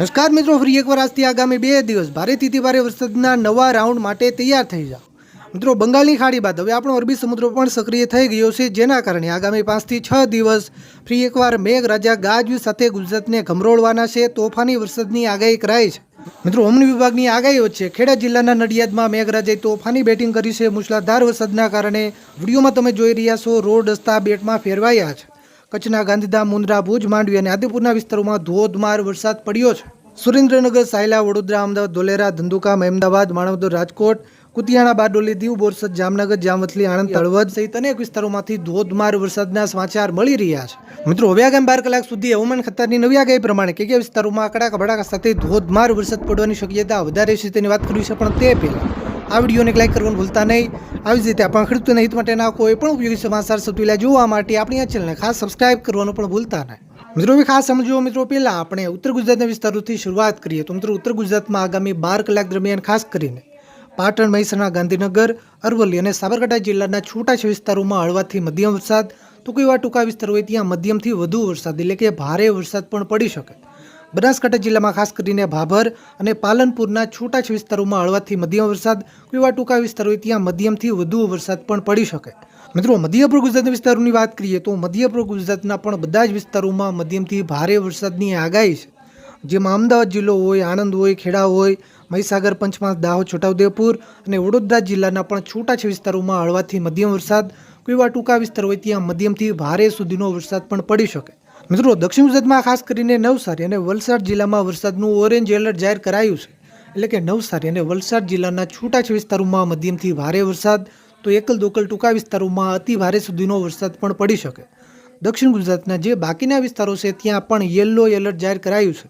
નમસ્કાર મિત્રો, ફરી એકવાર આજથી આગામી બે દિવસ ભારેથી ભારે વરસાદના નવા રાઉન્ડ માટે તૈયાર થઈ જાઓ. મિત્રો, બંગાળની ખાડી બાદ હવે આપણો અરબી સમુદ્ર પણ સક્રિય થઈ ગયો છે, જેના કારણે આગામી પાંચથી છ દિવસ ફરી એકવાર મેઘરાજા ગાજવીજ સાથે ગુજરાતને ગમરોળવાના છે, તોફાની વરસાદની આગાહી કરાઈ છે. મિત્રો, હવામાન વિભાગની આગાહી વચ્ચે ખેડા જિલ્લાના નડિયાદમાં મેઘરાજાએ તોફાની બેટિંગ કરી છે, મુશળધાર વરસાદના કારણે વિડીયોમાં તમે જોઈ રહ્યા છો, રોડ રસ્તા બેટમાં ફેરવાયા છે. કચ્છના ગાંધીધામ મુન્દ્રા, ભુજ, માંડવી અને આદિપુરના વિસ્તારોમાં ધોધમાર વરસાદ પડ્યો છે. સુરેન્દ્રનગર, સાયલા, વડોદરા, અમદાવાદ, ધોલેરા ધંધુકામ અમદાવાદ માણવદર, રાજકોટ, કુતિયાણા, બારડોલી દીવ બોરસદ જામનગર જામવતલી આણંદ, તળવદ સહિત અનેક વિસ્તારોમાંથી ધોધમાર વરસાદના સમાચાર મળી રહ્યા છે. મિત્રો, હવે આગામી બાર કલાક સુધી હવામાન ખાતાની નવી આગાહી પ્રમાણે કે કયા વિસ્તારોમાં કડાકા ભડાકા સાથે ધોધમાર વરસાદ પડવાની શક્યતા વધારે છે તેની વાત કરવી છે પણ તે પહેલાં આ વિડીયોને લાઈક કરવાનું ભૂલતા નહીં. આવી જ રીતે આપણા ખેડૂતોના હિત માટેના કોઈ પણ ઉપયોગી સમાચાર સૌથી જોવા માટે આપણી આ ચેનલને ખાસ સબસ્ક્રાઇબ કરવાનું પણ ભૂલતા નહીં. મિત્રો, હવે ખાસ સમજો મિત્રો, પહેલાં આપણે ઉત્તર ગુજરાતના વિસ્તારોથી શરૂઆત કરીએ. તો મિત્રો, ઉત્તર ગુજરાતમાં આગામી બાર કલાક દરમિયાન ખાસ કરીને પાટણ, મહેસાણા, ગાંધીનગર, અરવલ્લી અને સાબરકાંઠા જિલ્લાના છૂટાછવાયા વિસ્તારોમાં હળવાથી મધ્યમ વરસાદ. તો કોઈ એવા ટૂંકા વિસ્તારો હોય ત્યાં મધ્યમથી વધુ વરસાદ, એટલે કે ભારે વરસાદ પણ પડી શકે. બનાસકાંઠા જિલ્લામાં ખાસ કરીને ભાભર અને પાલનપુરના છૂટાછવાયા વિસ્તારોમાં હળવાથી મધ્યમ વરસાદ કોઈવા ટૂંકા વિસ્તારો ત્યાં મધ્યમથી વધુ વરસાદ પણ પડી શકે. મિત્રો મધ્યપુર ગુજરાતના વિસ્તારોની વાત કરીએ તો મધ્યપુર ગુજરાતના પણ બધા જ વિસ્તારોમાં મધ્યમથી ભારે વરસાદની આગાહી છે. જેમાં અમદાવાદ જિલ્લો હોય, આણંદ હોય, ખેડા હોય, મહીસાગર, પંચમહાલ, દાહોદ, છોટાઉદેપુર અને વડોદરા જિલ્લાના પણ છૂટાછવાયા વિસ્તારોમાં હળવાથી મધ્યમ વરસાદ કોઈ એવા ટૂંકા વિસ્તાર હોય ત્યાં મધ્યમથી ભારે સુધીનો વરસાદ પણ પડી શકે. મિત્રો, દક્ષિણ ગુજરાતમાં ખાસ કરીને નવસારી અને વલસાડ જિલ્લામાં વરસાદનું ઓરેન્જ એલર્ટ જાહેર કરાયું છે. એટલે કે નવસારી અને વલસાડ જિલ્લાના છૂટાછવાયા વિસ્તારોમાં મધ્યમથી ભારે વરસાદ, તો એકલ દોકલ ટૂંકા વિસ્તારોમાં અતિ ભારે સુધીનો વરસાદ પણ પડી શકે. દક્ષિણ ગુજરાતના જે બાકીના વિસ્તારો છે, ત્યાં પણ યલો એલર્ટ જાહેર કરાયું છે.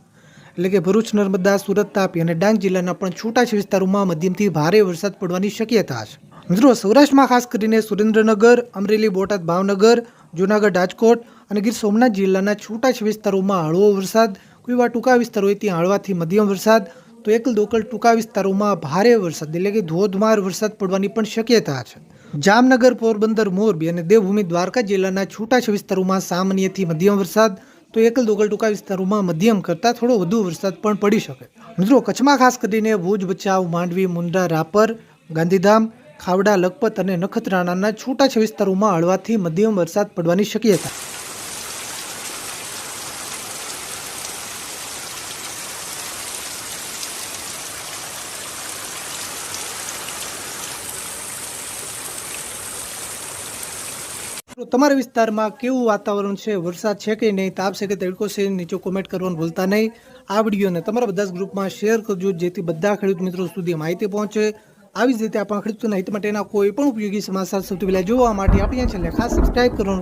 એટલે કે ભરૂચ, નર્મદા, સુરત, તાપી અને ડાંગ જિલ્લાના પણ છૂટાછવાયા વિસ્તારોમાં મધ્યમથી ભારે વરસાદ પડવાની શક્યતા છે. મિત્રો, સૌરાષ્ટ્રમાં ખાસ કરીને સુરેન્દ્રનગર, અમરેલી, બોટાદ, ભાવનગર જૂનાગઢ રાજકોટ અને ગીર સોમનાથ જિલ્લાના છૂટાછવાયા વિસ્તારોમાં હળવો વરસાદ. કોઈવાર ટૂંકા વિસ્તારો હોય ત્યાં હળવાથી મધ્યમ વરસાદ. તો એકલ દોકલ ટૂંકા વિસ્તારોમાં ભારે વરસાદ, એટલે કે ધોધમાર વરસાદ પડવાની પણ શક્યતા છે. જામનગર, પોરબંદર, મોરબી અને દેવભૂમિ દ્વારકા જિલ્લાના છૂટાછ વિસ્તારોમાં સામાન્યથી મધ્યમ વરસાદ. તો એકલ દોકલ ટૂંકા વિસ્તારોમાં મધ્યમ કરતાં થોડો વધુ વરસાદ પણ પડી શકે. મિત્રો, કચ્છમાં ખાસ કરીને ભુજ બચાવ માંડવી, મુંદ્રા, રાપર, ગાંધીધામ ખાવડા, લખપત અને નખત્રાણાના છે વિસ્તારોમાં હળવાથી મધ્યમ વરસાદ પડવાની શક્યતા. તમારા વિસ્તારમાં કેવું વાતાવરણ છે? વરસાદ છે કે નહીં? તાપ છે કે તડકો છે, નીચે કોમેન્ટ કરવાનું ભૂલતા નહીં. આ વિડીયોને તમારા બધા જ ગ્રુપમાં શેર કરજો, જેથી બધા ખેડૂત મિત્રો સુધી માહિતી પહોંચે. આવી જ રીતે આપણા ખેડૂતોના હિત માટેના કોઈ પણ ઉપયોગી સમાચાર સૌથી પહેલાં જોવા માટે આપણી ચેનલને ખાસ સબસ્ક્રાઈબ કરવાનું